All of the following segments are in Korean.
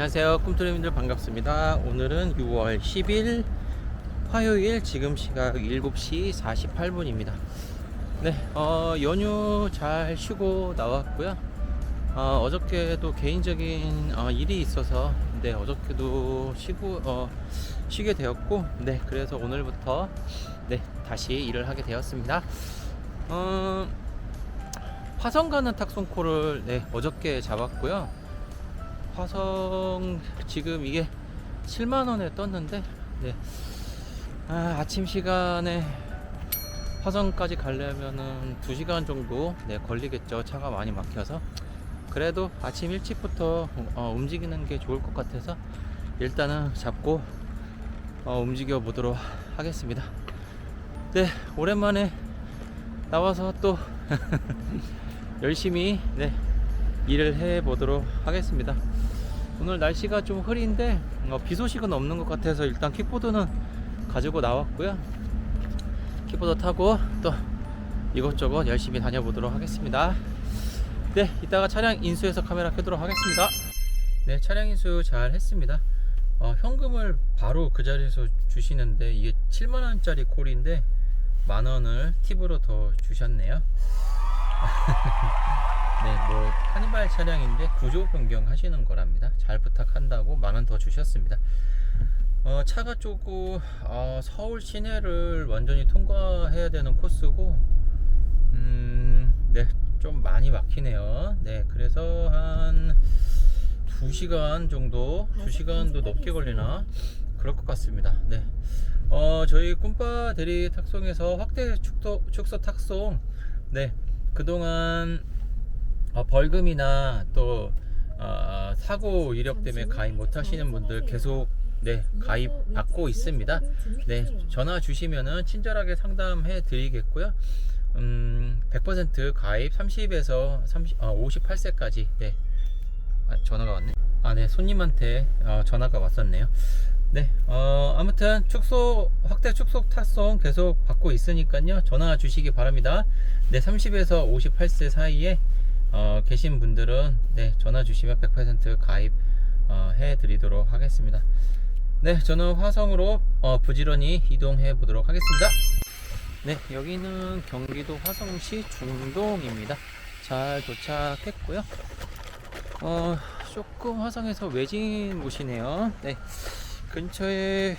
안녕하세요. 꿈토리님들 반갑습니다. 오늘은 6월 10일 화요일 지금 시각 7시 48분입니다. 네 어, 연휴 잘 쉬고 나왔고요. 어, 어저께도 개인적인 어, 일이 있어서 네 어저께도 쉬고 어, 쉬게 되었고 네 그래서 오늘부터 네 다시 일을 하게 되었습니다. 어, 화성 가는 탁송코를 네 어저께 잡았고요 화성 지금 이게 7만원에 떴는데 네. 아, 아침 시간에 화성까지 가려면은 2시간 정도 네, 걸리겠죠. 차가 많이 막혀서. 그래도 아침 일찍부터 어, 움직이는 게 좋을 것 같아서 일단은 잡고 어, 움직여 보도록 하겠습니다. 네 오랜만에 나와서 또 열심히 네, 일을 해 보도록 하겠습니다 오늘 날씨가 좀 흐린데 어, 비 소식은 없는 것 같아서 일단 킥보드는 가지고 나왔고요. 킥보드 타고 또 이것저것 열심히 다녀보도록 하겠습니다. 네 이따가 차량 인수해서 카메라 켜도록 하겠습니다. 네 차량 인수 잘 했습니다. 어, 현금을 바로 그 자리에서 주시는데 이게 7만원짜리 콜인데 만원을 팁으로 더 주셨네요 네, 뭐 카니발 차량인데 구조 변경 하시는 거랍니다. 잘 부탁한다고 만 원 더 주셨습니다. 어, 차가 조금 어, 서울 시내를 완전히 통과해야 되는 코스고, 음, 네, 좀 많이 막히네요. 네, 그래서 한 2시간 정도, 2시간도 넘게 걸리나? 그럴 것 같습니다. 네. 어, 저희 꿈바 대리 탁송에서 확대 축소, 축소 탁송, 네, 그동안 어, 벌금이나 또 어, 사고 이력 때문에 가입 못 하시는 분들 계속 네 가입 받고 있습니다. 네 전화 주시면은 친절하게 상담해 드리겠고요. 음, 100% 가입 30에서 30, 어, 58세까지 네 아, 전화가 왔네. 아, 네 손님한테 어, 전화가 왔었네요. 네, 어, 아무튼 축소 확대 축소 탁송 계속 받고 있으니까요. 전화 주시기 바랍니다. 네, 30에서 58세 사이에 어, 계신 분들은 네, 전화 주시면 100% 가입 어, 해 드리도록 하겠습니다. 네, 저는 화성으로 어, 부지런히 이동해 보도록 하겠습니다. 네, 여기는 경기도 화성시 중동입니다. 잘 도착했고요. 어, 조금 화성에서 외진 곳이네요. 네, 근처에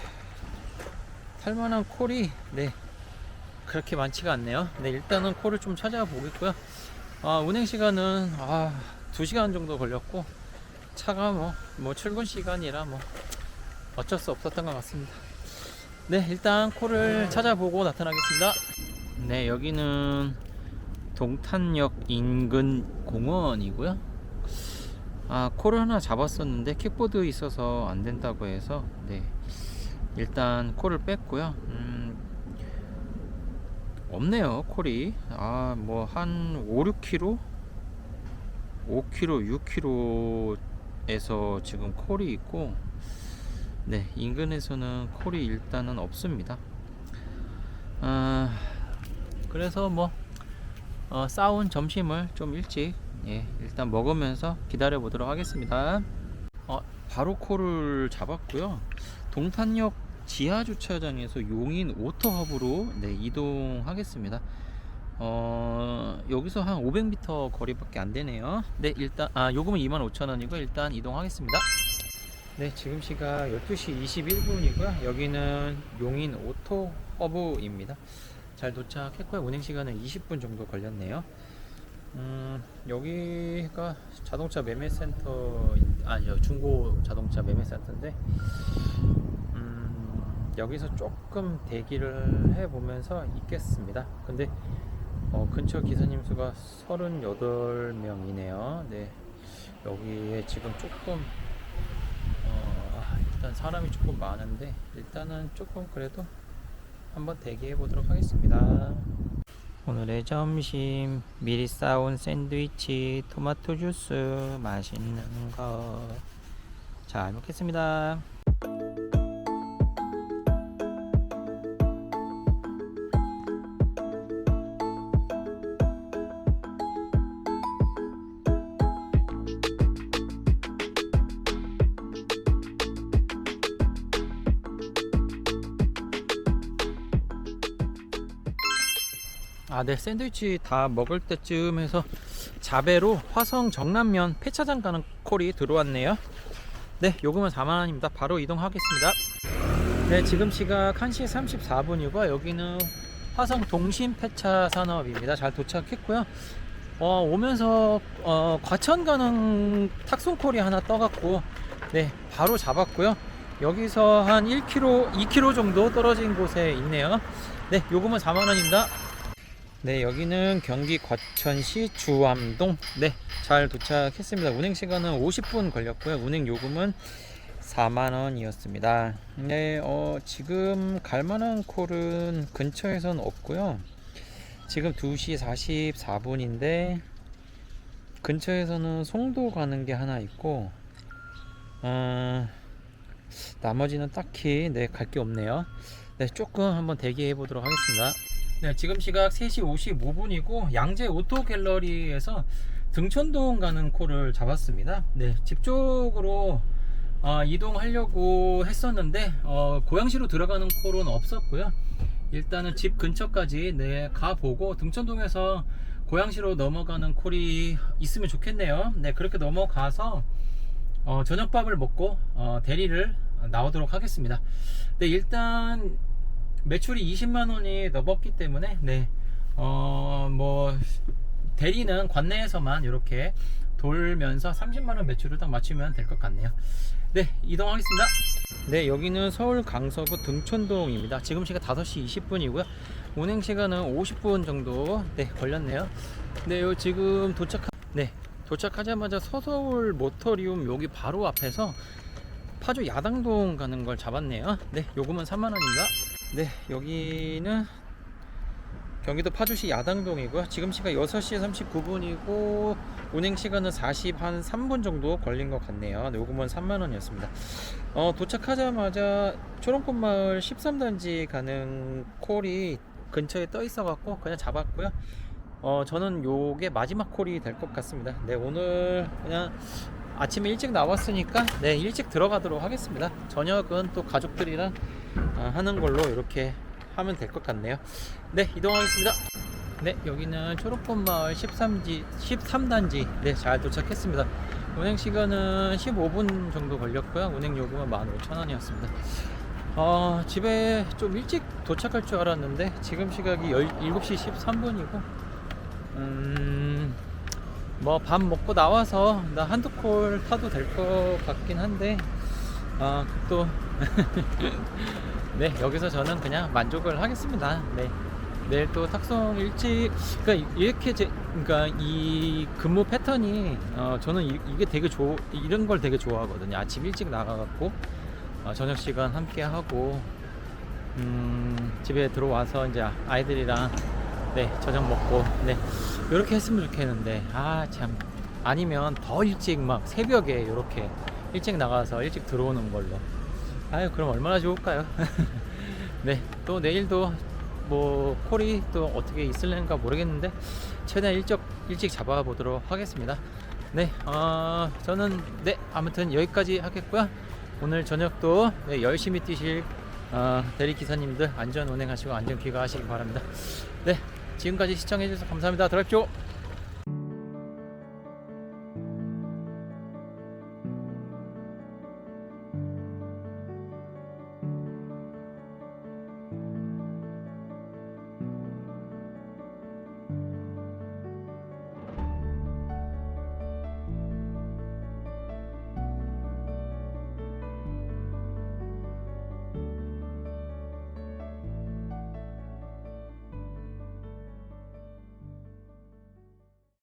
살만한 콜이 네 그렇게 많지가 않네요. 네, 일단은 콜을 좀 찾아보겠고요. 아, 운행 시간은 아, 2시간 정도 걸렸고 차가 뭐, 뭐 출근 시간이라 뭐 어쩔 수 없었던 것 같습니다. 네, 일단 콜을 찾아보고 나타나겠습니다. 네, 여기는 동탄역 인근 공원이고요. 아, 콜을 하나 잡았었는데 킥보드 있어서 안 된다고 해서 네. 일단 콜을 뺐고요. 음, 없네요 콜이. 아 뭐 한 5, 6kg 5kg 6kg에서 지금 콜이 있고 네 인근에서는 콜이 일단은 없습니다. 아 그래서 뭐 어, 싸운 점심을 좀 일찍 예, 일단 먹으면서 기다려 보도록 하겠습니다. 어, 바로 콜을 잡았고요. 동탄역 지하 주차장에서 용인 오토허브로 네, 이동하겠습니다. 어, 여기서 한 500m 거리밖에 안 되네요. 네, 일단 아, 요금은 25,000원이고 일단 이동하겠습니다. 네, 지금 시각 12시 21분이고요. 여기는 용인 오토허브입니다. 잘 도착했고요. 운행 시간은 20분 정도 걸렸네요. 음, 여기가 자동차 매매센터 아니요 중고 자동차 매매센터인데 여기서 조금 대기를 해 보면서 있겠습니다. 근데 어, 근처 기사님 수가 38명이네요. 네. 여기에 지금 조금 어, 일단 사람이 조금 많은데 일단은 조금 그래도 한번 대기해 보도록 하겠습니다. 오늘의 점심 미리 싸온 샌드위치 토마토 주스 맛있는 거 잘 먹겠습니다. 아, 네. 샌드위치 다 먹을 때쯤 해서 자배로 화성 정남면 폐차장 가는 콜이 들어왔네요. 네, 요금은 4만원입니다. 바로 이동하겠습니다. 네, 지금 시각 1시 34분이고 여기는 화성 동심 폐차 산업입니다. 잘 도착했고요. 어, 오면서 어, 과천 가는 탁송콜이 하나 떠갖고 네, 바로 잡았고요. 여기서 한 1km, 2km 정도 떨어진 곳에 있네요. 네, 요금은 4만원입니다. 네, 여기는 경기 과천시 주암동. 네, 잘 도착했습니다. 운행 시간은 50분 걸렸고요. 운행 요금은 4만 원이었습니다. 네, 어, 지금 갈 만한 콜은 근처에선 없고요. 지금 2시 44분인데, 근처에서는 송도 가는 게 하나 있고, 어, 나머지는 딱히 네, 갈 게 없네요. 네, 조금 한번 대기해 보도록 하겠습니다. 네, 지금 시각 3시 55분이고 양재 오토 갤러리에서 등촌동 가는 콜을 잡았습니다. 네, 집 쪽으로 어, 이동하려고 했었는데 어, 고양시로 들어가는 콜은 없었고요. 일단은 집 근처까지 네, 가보고 등촌동에서 고양시로 넘어가는 콜이 있으면 좋겠네요. 네, 그렇게 넘어가서 어, 저녁밥을 먹고 어, 대리를 나오도록 하겠습니다. 네, 일단 매출이 20만 원이 넘었기 때문에 네, 어, 뭐 대리는 관내에서만 이렇게 돌면서 30만 원 매출을 딱 맞추면 될 것 같네요. 네, 이동하겠습니다. 네, 여기는 서울 강서구 등촌동입니다. 지금 시간 5시 20분이고요. 운행 시간은 50분 정도 네, 걸렸네요. 네, 요 지금 도착 네, 도착하자마자 서서울 모터리움 여기 바로 앞에서 파주 야당동 가는 걸 잡았네요. 네, 요금은 3만 원입니다. 네, 여기는 경기도 파주시 야당동이고요. 지금 시간 6시 39분이고 운행 시간은 40한 3분 정도 걸린 것 같네요. 네, 요금은 3만 원이었습니다. 어, 도착하자마자 초롱꽃 마을 13단지 가는 콜이 근처에 떠 있어 갖고 그냥 잡았고요. 어, 저는 요게 마지막 콜이 될 것 같습니다. 네, 오늘 그냥 아침에 일찍 나왔으니까 네, 일찍 들어가도록 하겠습니다. 저녁은 또 가족들이랑 어, 하는 걸로 이렇게 하면 될 것 같네요. 네, 이동하겠습니다. 네, 여기는 초록꽃 마을 13지, 13단지. 네, 잘 도착했습니다. 운행 시간은 15분 정도 걸렸고요. 운행 요금은 15,000원이었습니다. 어, 집에 좀 일찍 도착할 줄 알았는데, 지금 시각이 7시 13분이고, 음, 뭐 밥 먹고 나와서 나 한두 콜 타도 될 것 같긴 한데, 아, 또, 네, 여기서 저는 그냥 만족을 하겠습니다. 네. 내일 또 탁송 일찍, 그러니까 이렇게 제, 그러니까 이 근무 패턴이, 어, 저는 이, 게 되게 좋, 이런 걸 되게 좋아하거든요. 아침 일찍 나가갖고, 어, 저녁 시간 함께 하고, 음, 집에 들어와서 이제 아이들이랑, 네, 저녁 먹고, 네, 이렇게 했으면 좋겠는데, 아, 참. 아니면 더 일찍 막 새벽에 이렇게 일찍 나가서 일찍 들어오는 걸로. 아유 그럼 얼마나 좋을까요? 네, 또 내일도 뭐 콜이 또 어떻게 있을는가 모르겠는데 최대한 일찍 일찍 잡아보도록 하겠습니다. 네, 어, 저는 네 아무튼 여기까지 하겠고요. 오늘 저녁도 네, 열심히 뛰실 어, 대리 기사님들 안전 운행하시고 안전 귀가하시기 바랍니다. 네, 지금까지 시청해주셔서 감사합니다. 들어가십시오.